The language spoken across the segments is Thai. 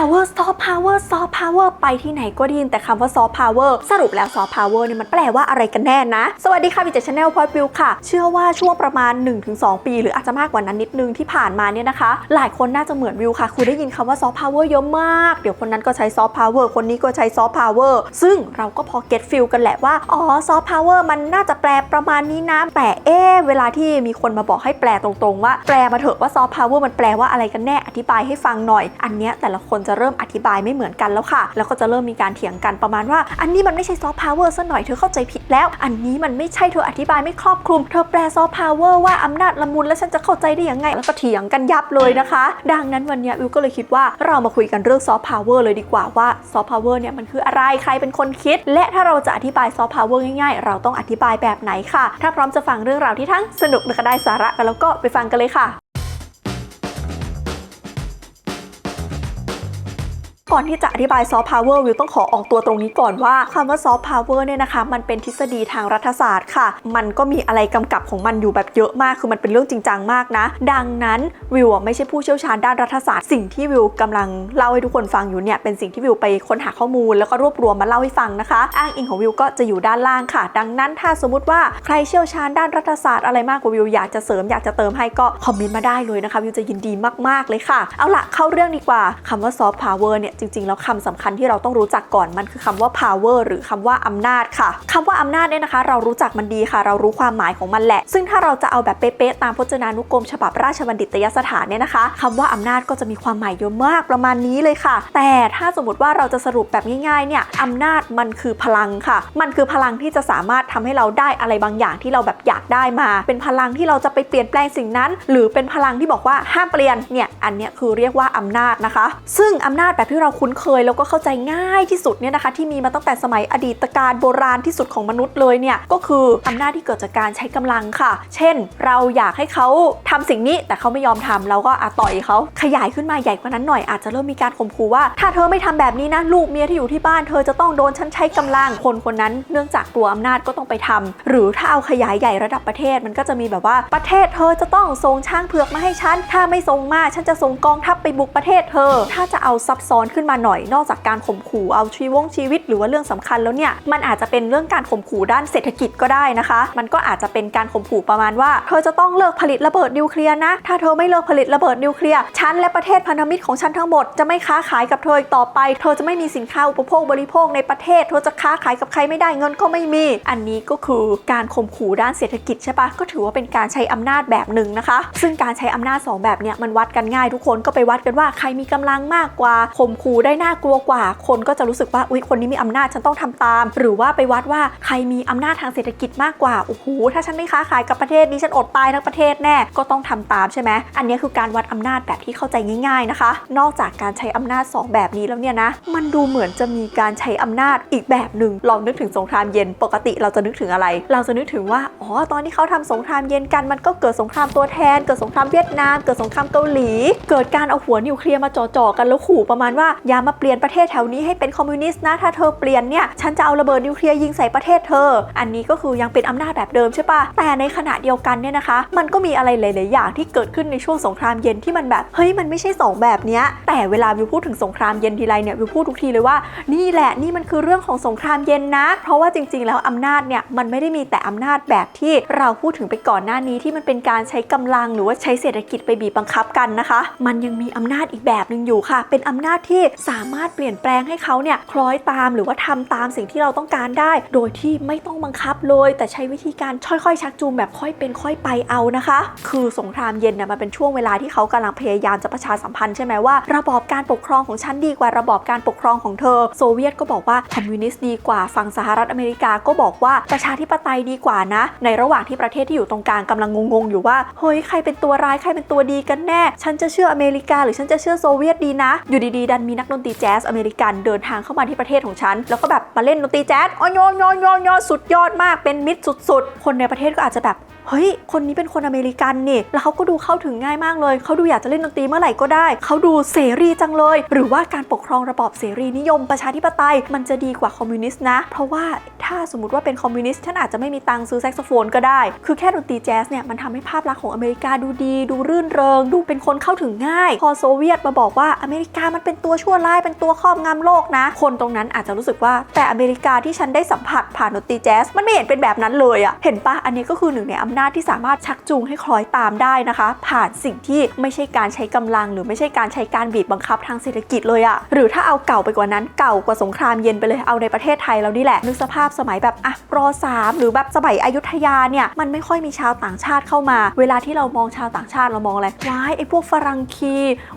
power soft power soft power ไปที่ไหนก็ได้ยินแต่คำว่า soft power สรุปแล้ว soft power เนี่ยมันแปลว่าอะไรกันแน่นะ สวัสดีค่ะวิจ Channel พอดวิวค่ะ เชื่อว่าช่วงประมาณ 1-2 ปี หรืออาจจะมากกว่านั้นนิดนึงที่ผ่านมาเนี่ยนะคะ หลายคนน่าจะเหมือนวิวค่ะ คือได้ยินคำว่า soft power เยอะมาก เดี๋ยวคนนั้นก็ใช้ soft power คนนี้ก็ใช้ soft power ซึ่งเราก็พอ get feel กันแหละว่า อ๋อ soft power มันน่าจะแปลประมาณนี้นะ แต่เอ๊เวลาที่มีคนมาบอกให้แปลตรงๆ ว่าแปลมาเถอะว่า soft power มันแปลว่าอะไรกันแน่อธิบายให้ฟังหน่อย อันเนี้ยแต่ละคนจะจะเริ่มอธิบายไม่เหมือนกันแล้วค่ะ แล้วก็จะเริ่มมีการเถียงกันประมาณว่า อันนี้มันไม่ใช่ soft power ซะหน่อยเธอเข้าใจผิดแล้ว อันนี้มันไม่ใช่เธออธิบายไม่ครอบคลุม เธอแปล soft power ว่าอำนาจละมุนแล้วฉันจะเข้าใจได้ยังไง แล้วก็เถียงกันยับเลยนะคะ ดังนั้นวันนี้วิวก็เลยคิดว่าเรามาคุยกันเรื่อง soft power เลยดีกว่าว่า soft power เนี่ยมันคืออะไรใครเป็นคนคิด และถ้าเราจะอธิบาย soft power ง่ายๆ เราต้องอธิบายแบบไหนค่ะ ถ้าพร้อมจะฟังเรื่องราวที่ทั้งสนุกและก็ได้สาระกันแล้วก็ไปฟังกันเลยค่ะ ก่อนที่จะอธิบายซอฟต์พาวเวอร์วิวต้องขอออกตัวตรงนี้ก่อนว่าคำว่าซอฟต์พาวเวอร์เนี่ยนะคะ มันเป็นทฤษฎีทางรัฐศาสตร์ค่ะ มันก็มีอะไรกำกับของมันอยู่แบบเยอะมาก คือมันเป็นเรื่องจริงจังมากนะ ดังนั้นวิวไม่ใช่ผู้เชี่ยวชาญด้านรัฐศาสตร์ สิ่งที่วิวกำลังเล่าให้ทุกคนฟังอยู่เนี่ย เป็นสิ่งที่วิวไปค้นหาข้อมูล แล้วก็รวบรวมมาเล่าให้ฟังนะคะ อ้างอิงของวิวก็จะอยู่ด้านล่างค่ะ ดังนั้นถ้าสมมติว่าใครเชี่ยวชาญด้านรัฐศาสตร์อะไรมากกว่าวิวอยากจะเสริมอยากจะเติมให้ก็คอมเมนต์มาได้เลยนะคะวิวจะยินดีมากๆเลยค่ะ เอาละเข้าเรื่องดีกว่าคำว่าซอฟต์พาวเวอร์เนี่ยจริง ๆ แล้วคำสำคัญที่เราต้องรู้จักก่อนมันคือคำว่า power หรือคำว่าอำนาจค่ะคำว่าอำนาจเนี่ยนะคะ เรารู้จักมันดีค่ะ เรารู้ความหมายของมันแหละ ซึ่งถ้าเราจะเอาแบบเป๊ะๆตามพจนานุกรม ฉบับราชบัณฑิตยสถานเนี่ยนะคะคำว่าอำนาจก็จะมีความหมายเยอะมากประมาณนี้เลยค่ะ แต่ถ้าสมมติว่าเราจะสรุปแบบง่ายๆเนี่ยอำนาจมันคือพลังค่ะ มันคือพลังที่จะสามารถทำให้เราได้อะไรบางอย่างที่เราแบบอยากได้มา เป็นพลังที่เราจะไปเปลี่ยนแปลงสิ่งนั้น หรือเป็นพลังที่บอกว่าห้ามเปลี่ยนเนี่ยอันเนี้ยคือเรียกว่าอำนาจนะคะ ซึ่งอำนาจแบบที่เราคุ้นเคยแล้วก็เข้าใจง่ายที่สุดเนี่ยนะคะที่มีมาตั้งแต่สมัยอดีตการโบราณที่สุดของมนุษย์เลยเนี่ยก็คืออำนาจที่เกิดจากการใช้กำลังค่ะ เช่น เราอยากให้เขาทำสิ่งนี้แต่เขาไม่ยอมทำเราก็อาต่อยเขาขยายขึ้นมาใหญ่กว่านั้นหน่อยอาจจะเริ่มมีการข่มขู่ว่า ถ้าเธอไม่ทำแบบนี้นะลูกเมียที่อยู่ที่บ้านเธอจะต้องโดนฉันใช้กำลังคนคนนั้น เนื่องจากตัวอำนาจก็ต้องไปทำหรือถ้าเอาขยายใหญ่ระดับประเทศมันก็จะมีแบบว่าประเทศเธอจะต้องส่งช้างเผือกมาให้ฉันถ้าไม่ส่งมาฉันจะส่งกองทัพไปบุกประเทศเธอ ถ้าจะเอาซับซ้อนขึ้นมาหน่อย นอกจากการข่มขู่เอาชีวงชีวิต หรือว่าเรื่องสำคัญแล้วเนี่ยมันอาจจะเป็นเรื่องการข่มขู่ด้านเศรษฐกิจก็ได้นะคะ มันก็อาจจะเป็นการข่มขู่ประมาณว่า เธอจะต้องเลิกผลิตระเบิดนิวเคลียร์นะ ถ้าเธอไม่เลิกผลิตระเบิดนิวเคลียร์ฉันและประเทศพันธมิตรของฉันทั้งหมดจะไม่ค้าขายกับเธออีกต่อไป เธอจะไม่มีสินค้าอุปโภคบริโภคในประเทศ เธอจะค้าขายกับใครไม่ได้เงินก็ไม่มี อันนี้ก็คือการข่มขู่ด้านเศรษฐกิจใช่ปะก็ถือว่าเป็นการใช้อำนาจแบบหนึ่งนะคะ ซึ่งการใช้อำนาจสองแบบเนี่ยมันวัดกันง่ายทุกคนก็ไปวัดกันว่าใครมีกำลังมากกว่าข่มขู่ได้น่ากลัวกว่า คนก็จะรู้สึกว่า อุ๊ย คนนี้มีอำนาจฉันต้องทำตาม หรือว่าไปวัดว่าใครมีอำนาจทางเศรษฐกิจมากกว่า โอ้โห ถ้าฉันไม่ค้าขายกับประเทศนี้ฉันอดตายทั้งประเทศแน่ ก็ต้องทำตามใช่ไหม อันนี้คือการวัดอำนาจแบบที่เข้าใจง่ายๆนะคะ นอกจากการใช้อำนาจสองแบบนี้แล้วเนี่ยนะ มันดูเหมือนจะมีการใช้อำนาจอีกแบบหนึ่ง ลองนึกถึงสงครามเย็น ปกติเราจะนึกถึงอะไร เราจะนึกถึงว่า อ๋อ ตอนที่เขาทำสงครามเย็นกัน มันก็เกิดสงครามตัวแทน เกิดสงครามเวียดนาม เกิดสงครามเกาหลี เกิดการเอาหัวนิวเคลียร์มาจ่อๆกันแล้วขู่ประมาณว่าอย่ามาเปลี่ยนประเทศแถวนี้ให้เป็นคอมมิวนิสต์นะ ถ้าเธอเปลี่ยนเนี่ย ฉันจะเอาระเบิดนิวเคลียร์ยิงใส่ประเทศเธอ อันนี้ก็คือยังเป็นอำนาจแบบเดิมใช่ปะแต่ในขณะเดียวกันเนี่ยนะคะ มันก็มีอะไรหลาย ๆ อย่างที่เกิดขึ้นในช่วงสงครามเย็นที่มันแบบ เฮ้ย มันไม่ใช่สองแบบเนี้ย แต่เวลาวิวพูดถึงสงครามเย็นทีไรเนี่ยวิวพูดทุกทีเลยว่า นี่แหละ นี่มันคือเรื่องของสงครามเย็นนะ เพราะว่าจริง ๆ แล้วอำนาจเนี่ย มันไม่ได้มีแต่อำนาจแบบที่เราพูดถึงไปก่อนหน้านี้ที่มันเป็นการใช้กำลังหรือว่าใช้เศรษฐกิจไปบีบบังคับกันนะคะ มันยังมีอำนาจอีกแบบหนึ่งอยู่ค่ะ เป็นอำนาจที่สามารถเปลี่ยนแปลงให้เขาเนี่ยคล้อยตามหรือว่าทำตามสิ่งที่เราต้องการได้ โดยที่ไม่ต้องบังคับเลย แต่ใช้วิธีการค่อยๆ ชักจูงแบบค่อยเป็นค่อยไปเอานะคะ คือสงครามเย็นเนี่ยมันเป็นช่วงเวลาที่เขากำลังพยายามจะประชาสัมพันธ์ใช่ไหมว่าระบอบการปกครองของฉันดีกว่าระบอบการปกครองของเธอ โซเวียตก็บอกว่าคอมมิวนิสต์ดีกว่าฝั่งสหรัฐอเมริกาก็บอกว่าประชาธิปไตยดีกว่านะ ในระหว่างที่ประเทศที่อยู่ตรงกลางกำลังงงๆอยู่ว่าเฮ้ยใครเป็นตัวร้ายใครเป็นตัวดีกันแน่ ฉันจะเชื่ออเมริกา หรือฉันจะเชื่อโซเวียตดีนะ อยู่ดีๆดันมีนักดนตรีแจ๊สอเมริกันเดินทางเข้ามาที่ประเทศของฉัน แล้วก็แบบมาเล่นดนตรีแจ๊สอ๋อยอยอยอยอสุดยอดมากเป็นมิตรสุด ๆ คนในประเทศก็อาจจะแบบเฮ้ย คนนี้เป็นคนอเมริกันนี่ แล้วเขาก็ดูเข้าถึงง่ายมากเลย เขาดูอยากจะเล่นดนตรีเมื่อไหร่ก็ได้ เขาดูเสรีจังเลย หรือว่าการปกครองระบอบเสรีนิยมประชาธิปไตย มันจะดีกว่าคอมมิวนิสต์นะ เพราะว่าถ้าสมมติว่าเป็นคอมมิวนิสต์ท่านอาจจะไม่มีตังค์ซื้อแซกโซโฟนก็ได้ คือแค่ดนตรีแจ๊สเนี่ย มันทำให้ภาพลักษณ์ของอเมริกาดูดี ดูรื่นเริง ดูเป็นคนเข้าถึงง่าย พอโซเวียตมาบอกว่าอเมริกามันเป็นตัวชั่วร้ายเป็นตัวครอบงำโลกนะ คนตรงนั้นอาจจะรู้สึกว่าแต่อเมริกาที่ฉันได้สัมผัสผ่านดนตรีแจ๊สมันไม่เห็นเป็นแบบนั้นเลยอะเห็นปะอันนี้ก็คือหนึ่งในอำนาจที่สามารถชักจูงให้คล้อยตามได้นะคะ ผ่านสิ่งที่ไม่ใช่การใช้กำลัง หรือไม่ใช่การใช้การบีบบังคับทางเศรษฐกิจเลยอะหรือถ้าเอาเก่าไปกว่านั้นเก่ากว่าสงครามเย็นไปเลยเอาในประเทศไทยเรานี่แหละนึกสภาพสมัยแบบอะรสามหรือแบบสมัยอยุธยาเนี่ยมันไม่ค่อยมีชาวต่างชาติเข้ามา เวลาที่เรามองชาวต่างชาติเรามองอะไรว้ายไอ้พวกฝรั่งคี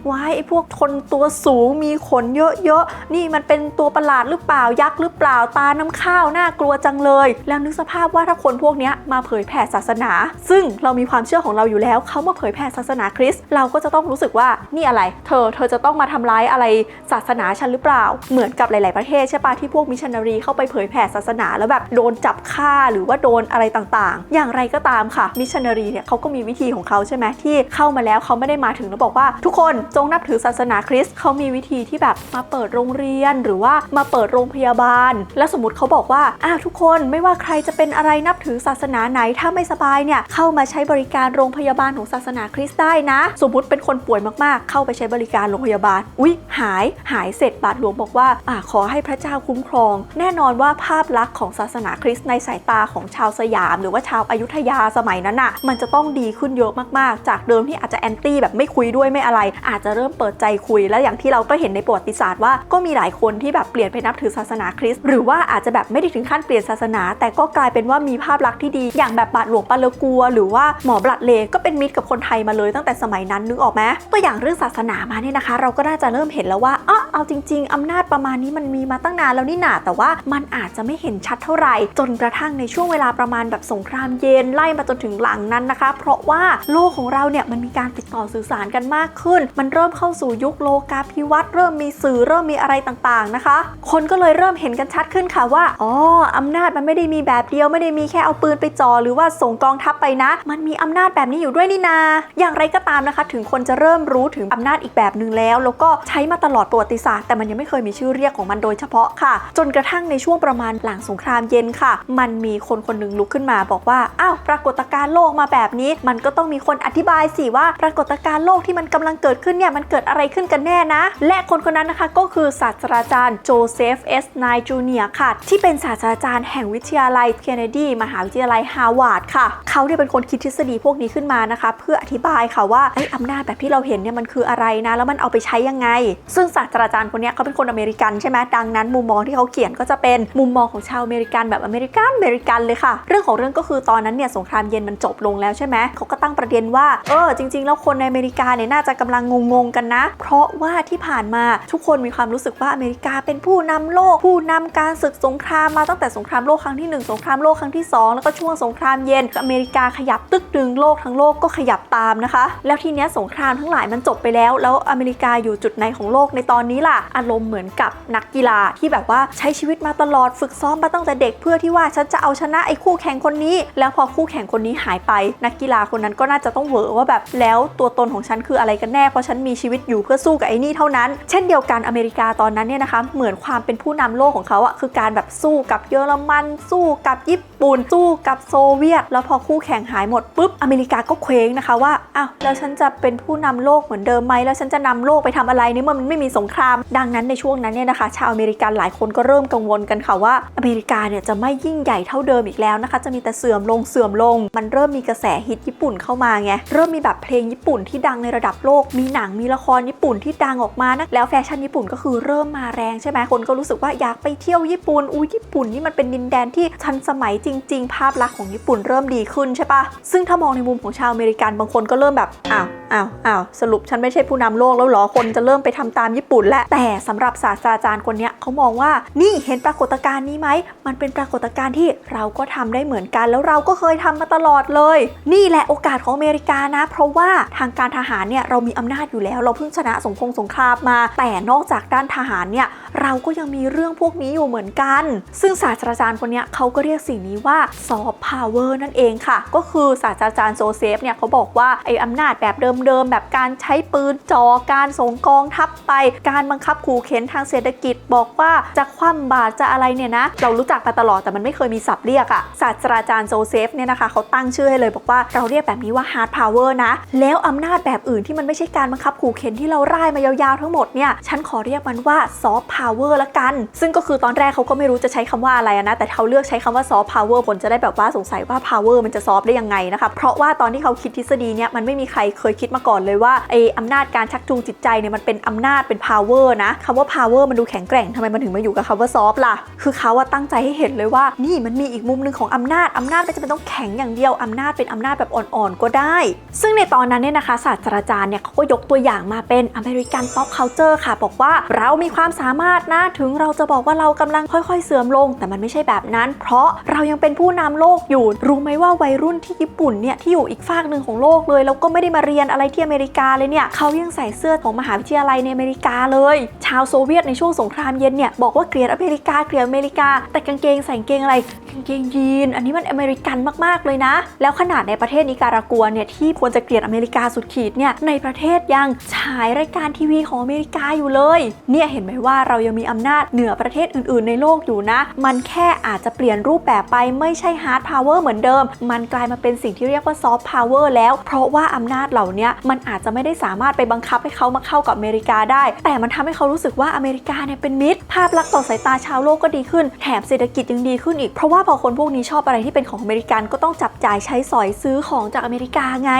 ว้ายไอ้พวกคนตัวสูงมีขนเยอะๆ นี่มันเป็นตัวประหลาดหรือเปล่ายักษ์หรือเปล่าตาน้ำข้าวน่ากลัวจังเลย แล้วนึกสภาพว่าถ้าคนพวกนี้มาเผยแผ่ศาสนา ซึ่งเรามีความเชื่อของเราอยู่แล้วเขามาเผยแผ่ศาสนาคริสต์เราก็จะต้องรู้สึกว่านี่อะไร เธอเธอจะต้องมาทำร้ายอะไรศาสนาฉันหรือเปล่า เหมือนกับหลาย ๆประเทศใช่ปะที่พวกมิชชันนารีเข้าไปเผยแผ่ศาสนาแล้วแบบโดนจับฆ่าหรือว่าโดนอะไรต่างๆ อย่างไรก็ตามค่ะมิชชันนารีเนี่ยเขาก็มีวิธีของเขาใช่ไหมที่เข้ามาแล้วเขาไม่ได้มาถึงแล้วบอกว่า ทุกคนจงนับถือศาสนาคริสต์เขามีวิธีที่แบบมาเปิดโรงเรียนหรือว่ามาเปิดโรงพยาบาล แล้วสมมติเขาบอกว่าอ้าวทุกคนไม่ว่าใครจะเป็นอะไรนับถือศาสนาไหนถ้าไม่สบายเนี่ยเข้ามาใช้บริการโรงพยาบาลของศาสนาคริสต์ได้นะ สมมติเป็นคนป่วยมากๆ เข้าไปใช้บริการโรงพยาบาลอุ๊ยหายหายเสร็จบาทหลวงบอกว่าอ่าขอให้พระเจ้าคุ้มครอง แน่นอนว่าภาพลักษณ์ของศาสนาคริสต์ในสายตาของชาวสยาม หรือว่าชาวอายุทยาสมัยนั้นน่ะมันจะต้องดีขึ้นเยอะมากๆ จากเดิมที่อาจจะแอนตี้แบบไม่คุยด้วยไม่อะไร อาจจะเริ่มเปิดใจคุยและอย่างที่เราก็เห็นในประวัติศาสตร์ว่าก็มีหลายคนที่แบบเปลี่ยนไปนับถือศาสนาคริสต์หรือว่าอาจจะแบบไม่ได้ถึงขั้นเปลี่ยนศาสนา แต่ก็กลายเป็นว่ามีภาพลักษณ์ที่ดีอย่างแบบบาทหลวงปาเลกัว หรือว่าหมอบลัดเลก็เป็นมิตรกับคนไทยมาเลยตั้งแต่สมัยนั้นนึกออกไหมตัวอย่างเรื่องศาสนามาเนี่ยนะคะ เราก็น่าจะเริ่มเห็นแล้วว่าอ๋อ เอาจริง ๆ อำนาจประมาณนี้มันมีมาตั้งนานแล้วนี่นาแต่ว่ามันอาจจะไม่เห็นชัดเท่าไหร่ จนกระทั่งในช่วงเวลาประมาณแบบสงครามเย็นไล่มาจนถึงหลังนั้นนะคะ เพราะว่าโลกของเราเนี่ยมันมีการติดต่อสื่อสารกันมากขึ้น มันเริ่มเข้าสู่ยุคโลกาภิวัตน์เริ่มมีสื่อเริ่มมีอะไรต่างๆนะคะ คนก็เลยเริ่มเห็นกันชัดขึ้นค่ะว่าอ๋ออำนาจมันไม่ได้มีแบบเดียวไม่ได้มีแค่เอาปืนไปจ่อหรือว่าส่งกองทัพไปนะ มันมีอำนาจแบบนี้อยู่ด้วยนี่นา อย่างไรก็ตามนะคะ ถึงคนจะเริ่มรู้ถึงอำนาจอีกแบบหนึ่งแล้ว แล้วก็ใช้มาตลอดประวัติศาสตร์แต่มันยังไม่เคยมีชื่อเรียกของมันโดยเฉพาะค่ะ จนกระทั่งในช่วงประมาณหลังสงครามเย็นค่ะ มันมีคนคนหนึ่งลุกขึ้นมาบอกว่าอ้าวปรากฏการณ์โลกมาแบบนี้ มันก็ต้องมีคนอธิบายสิว่าปรากฏการณ์โลกที่มันกำลังเกิดขึ้นเนี่ยมันเกิดอะไรขึ้นกันแน่นะ และคนคนนั้นนะคะก็คือศาสตราจารย์โจเซฟเอสไนจูเนียค่ะ ที่เป็นศาสตราจารย์แห่งวิทยาลัยเคนเนดีมหาวิทยาลัยฮาร์วาร์ดค่ะ เขาเนี่ยเป็นคนคิดทฤษฎีพวกนี้ขึ้นมานะคะ เพื่ออธิบายค่ะว่าไอ้อำนาจแบบที่เราเห็นเนี่ยมันคืออะไรนะ แล้วมันเอาไปใช้ยังไง ซึ่งศาสตราจารย์คนเนี้เขาเป็นคนอเมริกันใช่ไหมดังนั้นมุมมองที่เขาเขียนก็จะเป็นมุมมองของชาวอเมริกันแบบอเมริกันอเมริกันเลยค่ะ เรื่องของเรื่องก็คือตอนนั้นเนี่ยสงครามเย็นมันจบลงแล้วใช่ไหมเขาก็ตั้งประเด็นว่าเออจริง ๆ แล้วคนในอเมริกาเนี่ยน่าจะกำลังงงๆกันนะ เพราะว่าที่ผ่านมาทุกคนมีความรู้สึกว่าอเมริกาเป็นผู้นำโลก ผู้นำการศึกสงครามมาตั้งแต่สงครามโลกครั้งที่หนึ่งสงครามโลกครั้งที่สองแล้วก็ช่วงสงครามเย็นอเมริกาขยับตึกดึงโลกทั้งโลกก็ขยับตามนะคะ แล้วทีเนี้ยสงครามทั้งหลายมันจบไปแล้ว แล้วอเมริกาอยู่จุดไหนของโลกในตอนนี้ล่ะอารมณ์เหมือนกับนักกีฬาที่แบบว่าใช้ชีวิตมาตลอดฝึกซ้อมมาตั้งแต่เด็กเพื่อที่ว่าฉันจะเอาชนะไอ้คู่แข่งคนนี้ แล้วพอคู่แข่งคนนี้หายไป นักกีฬาคนนั้นก็น่าจะต้องเหวอว่าแบบแล้วตัวตนของฉันคืออะไรกันแน่เพราะฉันมีชีวิตอยู่เพื่อสู้กับไอ้นี่เท่านั้น เช่นเดียวกันอเมริกาตอนนั้นเนี่ยนะคะเหมือนความเป็นผู้นำโลกของเขาอะคือการแบบสู้กับเยอรมันสู้กับญี่ ปุ่นสู้กับโซเวียต แล้วพอคู่แข่งหายหมดปุ๊บอเมริกาก็เคว้งนะคะว่าอ้าวแล้วฉันจะเป็นผู้นำโลกเหมือนเดิมไหมแล้วฉันจะนำโลกไปทำอะไรในเมื่อมันไม่มีสงคราม ดังนั้นในช่วงนั้นเนี่ยนะคะ ชาวอเมริกันหลายคนก็เริ่มกังวลกันค่ะว่าอเมริกาเนี่ยจะไม่ยิ่งใหญ่เท่าเดิมอีกแล้วนะคะ จะมีแต่เสื่อมลงเสื่อมลง มันเริ่มมีกระแสฮิตญี่ปุ่นเข้ามาไงเริ่มมีแบบเพลงญี่ปุ่นที่ดังในระดับโลกมีหนังมีละครญี่ปุ่นที่ดังออกมานะแล้วแฟชั่นญี่ปุ่นก็คือเริ่มมาแรงใช่ไหมคนก็รู้สึกว่าอยากไปเที่ยวญี่ปุ่นอุ้ญี่ปุ่นนี่มันเป็นดินแดนที่ทันสมัยจริง ๆ ภาพลักษณ์ของญี่ปุ่นเริ่มดีขึ้นใช่ปะซึ่งถ้ามองในมุมของชาวอเมริกันบางคนก็เริ่มแบบอ้าว อ้าวอ้าวสรุปฉันไม่ใช่ผู้นำโลกแล้วหรอคนจะเริ่มไปทำตามญี่ปุ่นแล้วแต่สำหรับศาสตราจารย์คนเนี้ยเขามองว่านี่เห็นปรากฏการณ์นี้ไหมมันเป็นปรากฏการณ์ที่เราก็ทำได้เหมือนกัน แล้วเราก็เคยทำมาตลอดเลย นี่แหละโอกาสของอเมริกานะ เพราะว่าทางการทหารเนี่ยเรามีอำนาจอยู่แล้ว เราเพิ่งชนะสงครามสงครามมา แต่นอกจากด้านทหารเนี่ยเราก็ยังมีเรื่องพวกนี้อยู่เหมือนกัน ซึ่งศาสตราจารย์คนเนี้ยเขาก็เรียกสิ่งนี้ว่าซอฟต์พาวเวอร์นั่นเองค่ะ ก็คือศาสตราจารย์โซเซฟเนี่ยเขาบอกว่าไอ้อำนาจแบบเดิมๆแบบการใช้ปืนจอการส่งกองทัพไป การบังคับขู่เข็นทางเศรษฐกิจบอกว่าจะคว่ำบาตรจะอะไรเนี่ยนะ เรารู้จักมาตลอดแต่มันไม่เคยมีศัพท์เรียกอะศาสตราจารย์โซเซฟเนี่ยนะคะเขาตั้งชื่อให้เลยบอกว่าเราเรียกแบบนี้ว่า hard power นะ แล้วอำนาจแบบอื่นที่มันไม่ใช่การบังคับขู่เข็นที่เราร่ายมายาวๆทั้งหมดเนี่ยฉันขอเรียกมันว่า soft power ละกัน ซึ่งก็คือตอนแรกเขาก็ไม่รู้จะใช้คำว่าอะไรนะแต่เขาเลือกใช้คำว่า soft power ผลจะได้แบบว่าสงสัยว่า power มันจะ soft ได้ยังไงนะคะเพราะว่าตอนที่เขาคิดทฤษฎีเนี่ยมันไม่มีใครเคยคิดมาก่อนเลยว่าไออำนาจการชักจูงจิตใจเนี่ยมันเป็นอำนาจเป็น power นะคำว่า power มันดูแข็งแกร่งทำไมมันถึงมาอยู่กับคำว่า soft ล่ะ คือเขาว่าตั้งใจให้เห็นเลยว่า นี่มันมีอีกมุมหนึ่งของอำนาจอำนาจไม่จำเป็นต้องแข็งอย่างเดียวอำนาจเป็นอำนาจแบบอ่อนๆก็ได้ ซึ่งในตอนนั้นเนี่ยนะคะศาสตราจารย์เนี่ยเขาก็ยกตัวอย่างมาเป็นอเมริกัน pop culture ค่ะ บอกว่าเรามีความสามารถนะถึงเราจะบอกว่าเรากำลังค่อยๆ เสื่อมลง แต่มันไม่ใช่แบบนั้น เพราะเรายังเป็นผู้นำโลกอยู่ รู้ไหมว่าวัยรุ่นที่ญี่ปุ่นเนี่ยที่อยู่อีกฝากหนึ่งของโลกเลยแล้วก็ไม่ได้มาเรียนอะไรที่อเมริกาเลยเนี่ยเขายังใส่เสื้อของมหาวิทยาลัยในอเมริกาเลย ชาวโซเวียตในช่วงสงครามเย็นเนี่ยบอกว่าเกลียดอเมริกาเกลียดอเมริกา แต่กางเกงใส่กางเกงอะไรกางเกงยีน อันนี้มันอเมริกันมากๆเลยนะ แล้วขนาดในประเทศนิการากัวเนี่ยที่ควรจะเกลียดอเมริกาสุดขีดเนี่ยในประเทศยังฉายรายการทีวีของอเมริกาอยู่เลย เนี่ยเห็นไหมว่าเรายังมีอำนาจเหนือประเทศอื่น ๆ ในโลกอยู่นะ มันแค่อาจจะเปลี่ยนรูปแบบไปไม่ใช่ฮาร์ดพาวเวอร์เหมือนเดิม มันกลายมาเป็นสิ่งที่เรียกว่าซอฟต์พาวเวอร์แล้ว เพราะว่าอำนาจเหล่านี้มันอาจจะไม่ได้สามารถไปบังคับให้เขามาเข้ากับอเมริกาได้ แต่มันทำให้เขารู้สึกว่าอเมริกาเนี่ยเป็นมิตร ภาพลักษณ์ต่อสายตาชาวโลกก็ดีขึ้น แถมเศรษฐกิจยังดีขึ้นอีก เพราะว่าพอคนพวกนี้ชอบอะไรที่เป็นของอเมริกันก็ต้องจับจ่ายใช้สอยซื้อของจากอเมริกาไง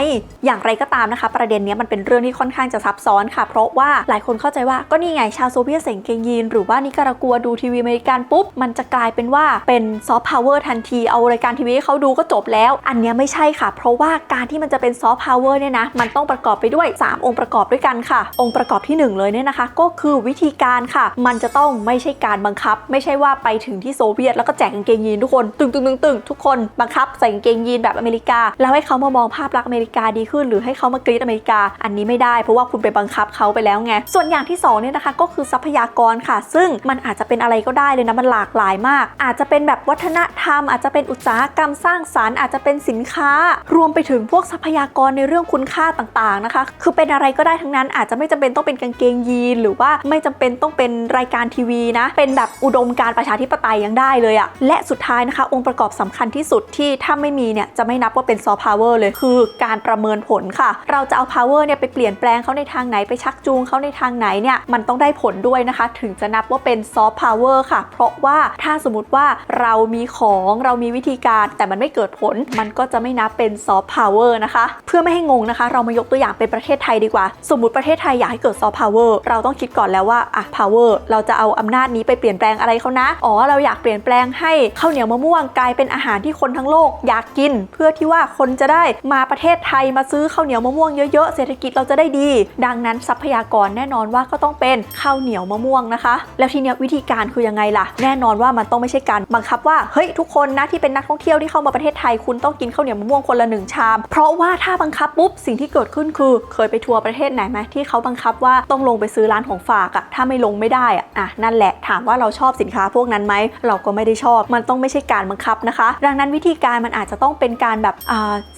อย่างไรก็ตามนะคะ ประเด็นเนี้ยมันเป็นเรื่องที่ค่อนข้างจะซับซ้อนค่ะ เพราะว่าหลายคนเข้าใจว่าก็นี่ไงชาวโซเวียตเสงเกงยีนหรือว่านิการากัวดูทีวีอเมริกันปุ๊บมันจะกลายเป็นว่าเป็นซอฟต์พาวเวอร์ทันทีเอารายการทีวีให้เขาดูก็จบแล้ว อันนี้ไม่ใช่ค่ะ เพราะว่าการที่มันจะเป็นซอฟต์พาวเวอร์เนี่ยนะมันต้องประกอบไปด้วย 3 องค์ประกอบด้วยกันค่ะ องค์ประกอบที่หนึ่งเลยเนี่ยนะคะ ก็คือวิธีการค่ะ มันจะต้องไม่ใช่การบังคับ ไม่ใช่ว่าไปถึงที่โซเวียตแล้วก็แจกกางเกงยีนทุกคนตึงตึงตึงตึงทุกคนบังคับใส่กางเกงยีนแบบอเมริกา แล้วให้เขามามองภาพลักษณ์อเมริกาดีขึ้น หรือให้เขามากรีดอเมริกา อันนี้ไม่ได้เพราะว่าคุณไปบังคับเขาไปแล้วไงส่วนอย่างที่สองเนี่ยนะคะก็คือทรัพยากรค่ะ ซึ่งมันอาจจะเป็นอะไรก็ได้เลยนะมันหลากหลายมาก อาจจะเป็นแบบวัฒนธรรม อาจจะเป็นอุตสาหกรรมสร้างสารรค์อาจจะเป็นสินค้า รวมไปถึงพวกทรัพยากรในเรื่องคุณค่าต่างๆนะคะ คือเป็นอะไรก็ได้ทั้งนั้นอาจจะไม่จำเป็นต้องเป็นกางเกงยีน หรือว่าไม่จำเป็นต้องเป็นรายการทีวีนะ เป็นแบบอุดมการประชาธิปไตยยังได้เลยอะและสุดท้ายนะคะ องค์ประกอบสำคัญที่สุดที่ถ้าไม่มีเนี่ยจะไม่นับว่าเป็นซอฟต์พาวเวอร์เลยคือการประเมินผลค่ะ เราจะเอา power เนี่ยไปเปลี่ยนแปลงเขาในทางไหนไปชักจูงเขาในทางไหนเนี่ยมันต้องได้ผลด้วยนะคะ ถึงจะนับว่าเป็นซอฟต์พาวเวอร์ค่ะ เพราะว่าถ้าสมมติว่าเรามีของเรามีวิธีการแต่มันไม่เกิดผล มันก็จะไม่นับเป็นซอฟต์พาวเวอร์นะคะ เพื่อไม่ให้งงนะคะ เรามายกตัวอย่างเป็นประเทศไทยดีกว่า สมมติประเทศไทยอยากให้เกิดซอฟต์พาวเวอร์เราต้องคิดก่อนแล้วว่าอะ power เราจะเอาอำนาจนี้ไปเปลี่ยนแปลงอะไรเขานะอ๋อเราอยากเปลี่ยนแปลงให้ข้าวเหนียวมะม่วงกลายเป็นอาหารที่คนทั้งโลกอยากกิน เพื่อที่ว่าคนจะได้มาประเทศไทยมาซื้อข้าวเหนียวมะม่วงเยอะๆเศรษฐกิจเราจะได้ดี ดังนั้นทรัพยากรแน่นอนว่าก็ต้องเป็นข้าวเหนียวมะม่วงนะคะ แล้วทีนี้วิธีการคือยังไงล่ะ แน่นอนว่ามันต้องไม่ใช่การบังคับว่าเฮ้ยทุกคนนะที่เป็นนักท่องเที่ยวที่เข้ามาประเทศไทยคุณต้องกินข้าวเหนียวมะม่วงคนละหนึ่งชาม เพราะว่าถ้าบังคับปุ๊บสิ่งที่เกิดดขึ้นคือเคยไปทัวร์ประเทศไหนไหมที่เขาบังคับว่าต้องลงไปซื้อร้านของฝากอะถ้าไม่ลงไม่ได้อะอะนั่นแหละถามว่าเราชอบสินค้าพวกนั้นไหมเราก็ไม่ได้ชอบ มันต้องไม่ใช่การบังคับนะคะ ดังนั้นวิธีการมันอาจจะต้องเป็นการแบบ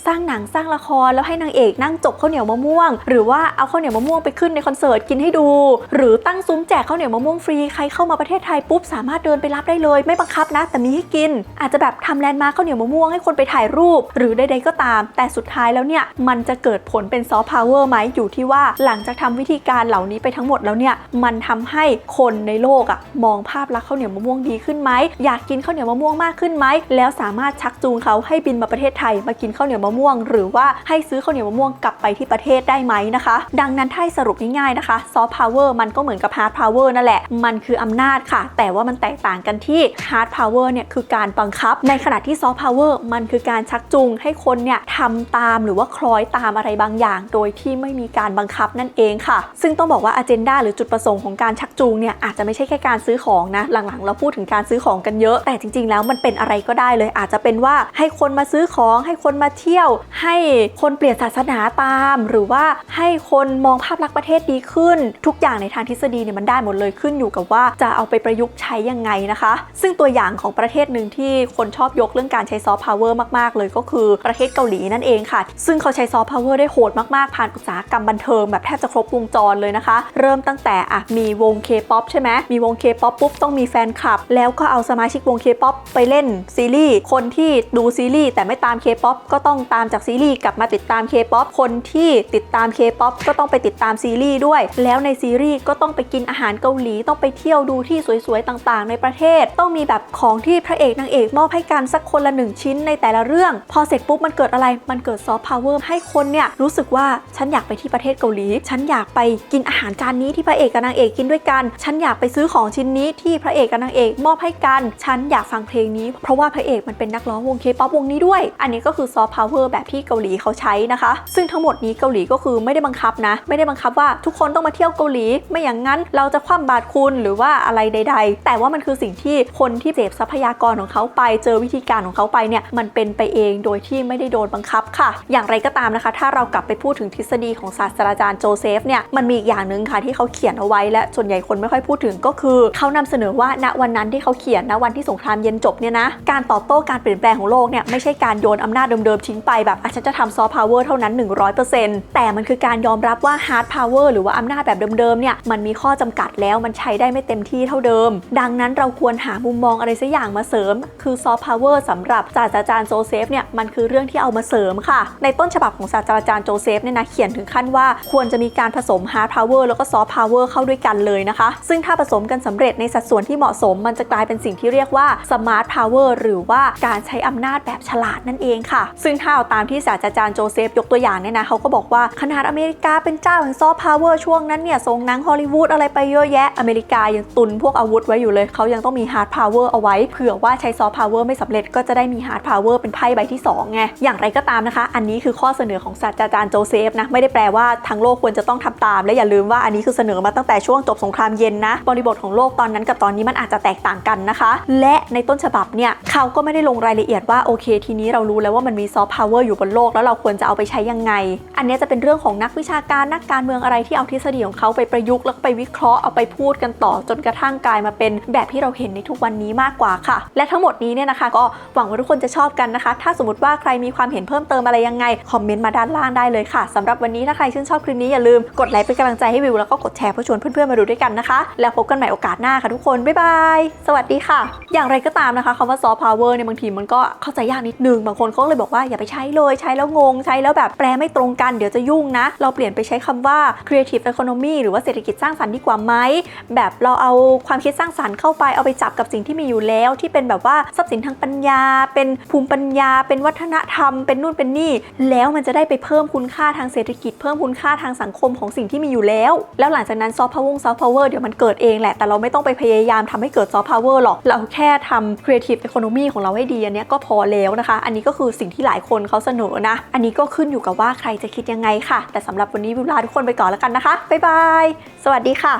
สร้างหนังสร้างละครแล้วให้นางเอกนั่งจกข้าวเหนียวมะม่วง หรือว่าเอาข้าวเหนียวมะม่วงไปขึ้นในคอนเสิร์ตกินให้ดู หรือตั้งซุ้มแจกข้าวเหนียวมะม่วงฟรีใครเข้ามาประเทศไทยปุ๊บสามารถเดินไปรับได้เลย ไม่บังคับนะ แต่มีให้กิน อาจจะแบบทำแลนด์มาร์คข้าวเหนียวมะม่วงให้คนไปถ่ายรูป หรือใดๆก็ตาม แต่สุดท้ายแล้วเนี่ยมันจะเกิดผลเป็นซอฟต์พาวเวอร์ไหมอยู่ที่ว่าหลังจากทำวิธีการเหล่านี้ไปทั้งหมดแล้วเนี่ยมันทำให้คนในโลกอะมองภาพลักษณ์ข้าวเหนียวมะม่วงดีขึ้นไหมอยากกินข้าวเหนียวมะม่วงมากขึ้นไหมแล้วสามารถชักจูงเขาให้บินมาประเทศไทยมากินข้าวเหนียวมะม่วง หรือว่าให้ซื้อข้าวเหนียวมะม่วงกลับไปที่ประเทศได้ไหมนะคะ ดังนั้นถ้าให้สรุปง่ายๆนะคะซอฟต์พาวเวอร์มันก็เหมือนกับฮาร์ดพาวเวอร์นั่นแหละมันคืออำนาจค่ะ แต่ว่ามันแตกต่างกันที่ฮาร์ดพาวเวอร์เนี่ยคือการบังคับ ในขณะที่ซอฟต์พาวเวอร์มันคือการชักจูงให้คนเนี่ยทำตามหรือว่าคล้อยตามอะไรบางอย่างโดยที่ไม่มีการบังคับนั่นเองค่ะ ซึ่งต้องบอกว่าอ g e n d a หรือจุดประสงค์ของการชักจูงเนี่ยอาจจะไม่ใช่แค่การซื้อของนะ หลังๆ เราพูดถึงการซื้อของกันเยอะ แต่จริง ๆ แล้วมันเป็นอะไรก็ได้เลย อาจจะเป็นว่าให้คนมาซื้อของ ให้คนมาเที่ยว ให้คนเปลี่ยนศาสนาตาม หรือว่าให้คนมองภาพลักษณ์ประเทศดีขึ้น ทุกอย่างในทางทฤษฎีเนี่ยมันได้หมดเลยขึ้นอยู่กับว่าจะเอาไปประยุกต์ใช้ยังไงนะคะ ซึ่งตัวอย่างของประเทศหนึ่งที่คนชอบยกเรื่องการใช้ซอฟต์พาวเวอร์มากๆ เลยก็คือประเทศเกาหลีนั่นเองค่ะ ซึ่งเขาใช้ซอฟต์พาวเวอร์ได้โหดมากๆ ผ่านอุตสาหกรรมบันเทิงแบบแทบจะครบวงจรเลยนะคะ เริ่มตั้งแต่อะมีวง K-POP ใช่ไหมมีวง K-POP ปุ๊บต้องมีแฟนคลับ แล้วก็เอาสมาชิกวง K-POP ไปเล่นซีรีส์คนที่ดูซีรีส์แต่ไม่ตาม K-POP ก็ต้องตามจากซีรีส์กลับมาติดตาม K-POP คนที่ติดตาม K-POP ก็ต้องไปติดตามซีรีส์ด้วย แล้วในซีรีส์ก็ต้องไปกินอาหารเกาหลีต้องไปเที่ยวดูที่สวยๆต่างๆ ในประเทศ ต้องมีแบบของที่พระเอกนางเอกมอบให้กันสักคนละหนึ่งชิ้นในแต่ละเรื่อง พอเสร็จปุ๊บมันเกิดอะไรมันเกิดซอฟต์พาวเวอร์ให้คนเนี่ยรู้สึกว่าฉันอยากไปที่ประเทศเกาหลี ฉันอยากไปกินอาหารจานนี้ที่พระเอกกับนางเอกกินด้วยกัน ฉันอยากไปซื้อของชิ้นนี้ที่พระเอกกับนางเอกมอบให้กัน ฉันอยากฟังเพลงนี้ เพราะว่าพระเอกมันเป็นนักร้องวงเคป๊อปวงนี้ด้วย อันนี้ก็คือซอฟต์พาวเวอร์แบบที่เกาหลีเขาใช้นะคะ ซึ่งทั้งหมดนี้เกาหลีก็คือไม่ได้บังคับนะ ไม่ได้บังคับว่าทุกคนต้องมาเที่ยวเกาหลี ไม่อย่างนั้นเราจะคว่ำบาตรคุณหรือว่าอะไรใด ๆ แต่ว่ามันคือสิ่งที่คนที่เสพทรัพยากรของเขาไป เจอวิธีการของเขาไปเนี่ยมันเป็นไปเองโดยที่ไม่ได้โดนบังคับค่ะ อย่างไรก็ตามนะคะ ถ้าเรากลับไปพูดถึงทฤษฎีของศาสตราจารย์โจเซฟเนี่ยมันมีอีกอย่างหนึ่งค่ะที่เขาเขียนเอาไว้และส่วนใหญ่คนไม่ค่อยพูดถึงก็คือเขานำเสนอว่าณวันนั้นที่เขาเขียนณวันที่สงครามเย็นจบเนี่ยนะการตอบโต้การเปลี่ยนแปลงของโลกเนี่ยไม่ใช่การโยนอำนาจเดิมๆทิ้งไปแบบอาจจะจะทำซอฟต์พาวเวอร์เท่านั้น 100%แต่มันคือการยอมรับว่าฮาร์ดพาวเวอร์หรือว่าอำนาจแบบเดิมๆเนี่ยมันมีข้อจำกัดแล้วมันใช้ได้ไม่เต็มที่เท่าเดิม ดังนั้นเราควรหามุมมองอะไรสักอย่างมาเสริม คือซอฟต์พาวเวอร์สำหรับศาสตราจารย์โจเซฟเนี่ยมันคือเรื่องที่เอามาเสริมค่ะ ในต้นฉบับของศาสตราจารย์โจเซฟเนี่ยนะเขียนถึงขั้นว่าควรจะมีการผสมฮาร์ดพาวเวอร์แล้วก็ซอฟต์พาวเวอร์เข้าด้วยกันเลยนะคะ ซึ่งถ้าผสมกันสำเร็จในสัดส่วนที่เหมาะสม มันจะกลายเป็นสิ่งที่เรียกว่าสมาร์ทพาวเวอร์หรือว่าการใช้อำนาจแบบฉลาดนั่นเองค่ะ ซึ่งถ้าเอาตามที่ศาสตราจารย์โจเซฟยกตัวอย่างเนี่ยนะเขาก็บอกว่าขนาดอเมริกาเป็นเจ้าแห่งซอฟต์พาวเวอร์ช่วงนั้นเนี่ยส่งหนังฮอลลีวูดอะไรไปเยอะแยะอเมริกายังตุนพวกอาวุธไว้อยู่เลยเขายังต้องมีฮาร์ดพาวเวอร์เอาไว้เผื่อว่าใช้ซอฟต์พาวเวอร์ไม่สำเร็จก็จะได้มีฮาร์ดพาวเวอร์เป็นไพ่ใบที่2ไงอย่างไรก็ตามนะคะ อันนี้คือข้อเสนอของศาสตราจารย์โจเซฟนะไม่ได้แปลว่าทั้งโลกควรจะต้องทำตาม และอย่าลืมว่าอันนี้คือเสนอมาตั้งแต่ช่วงจบสงครามเย็นนะบริบทของโลกตอนนั้นกับตอนนี้มันอาจจะแตกต่างกันนะคะ และในต้นฉบับเนี่ยเขาก็ไม่ได้ลงรายละเอียดว่าโอเคทีนี้เรารู้แล้วว่ามันมีซอฟต์พาวเวอร์อยู่บนโลกแล้วเราควรจะเอาไปใช้ยังไง อันนี้จะเป็นเรื่องของนักวิชาการนักการเมืองอะไรที่เอาทฤษฎีของเขาไปประยุกต์แล้วไปวิเคราะห์เอาไปพูดกันต่อจนกระทั่งกลายมาเป็นแบบที่เราเห็นในทุกวันนี้มากกว่าค่ะ และทั้งหมดนี้เนี่ยนะคะ ก็หวังว่าทุกคนจะชอบกันนะคะ ถ้าสมมติว่าใครมีความเห็นเพิ่มเติมอะไรยังไงคอมเมนต์มาด้านล่างได้เลยค่ะสำหรับวันนี้ถ้าใครชื่นชอบคลิปนี้อย่าลืมกดไลค์เป็นกำลังใจให้วิวแล้วก็กดแชร์เพื่อชวนเพื่อนๆมาดูด้วยกันนะคะ แล้วพบกันใหม่โอกาสหน้าค่ะทุกคน บ๊ายบาย สวัสดีค่ะ อย่างไรก็ตามนะคะคำว่าซอฟต์พาวเวอร์เนี่ยบางทีมันก็เข้าใจยากนิดนึง บางคนเขาเลยบอกว่าอย่าไปใช้เลยใช้แล้วงง ใช้แล้วแบบแปลไม่ตรงกันเดี๋ยวจะยุ่งนะ เราเปลี่ยนไปใช้คำว่า creative economy หรือว่าเศรษฐกิจสร้างสรรค์ดีกว่าไหมแบบเราเอาความคิดสร้างสรรค์เข้าไปเอาไปจับกับสิ่งที่มีอยู่แล้ว ที่เป็นแบบว่าทรัพย์สินทางปัญญา เป็นภูมิปัญญา เป็นวัฒนธรรม เป็นนู่นเป็นนี่ แล้วมันจะได้ไปเพิ่มคุณค่าทางเศรษฐกิจเพิ่มคุณค่าทางสังคมของสิ่งที่มีอยู่แล้ว แล้วหลังจากนั้นซอฟต์พาวเวอร์ซอฟต์พาวเวอร์เดี๋ยวมันเกิดเองแหละ แต่เราไม่ต้องไปพยายามทำให้เกิดซอฟต์พาวเวอร์หรอก เราแค่ทำครีเอทีฟอีโคโนมีของเราให้ดีอันนี้ก็พอแล้วนะคะ อันนี้ก็คือสิ่งที่หลายคนเขาเสนอนะ อันนี้ก็ขึ้นอยู่กับว่าใครจะคิดยังไงค่ะ แต่สำหรับวันนี้วิวลาทุกคนไปก่อนแล้วกันนะคะบ๊ายบายสวัสดีค่ะ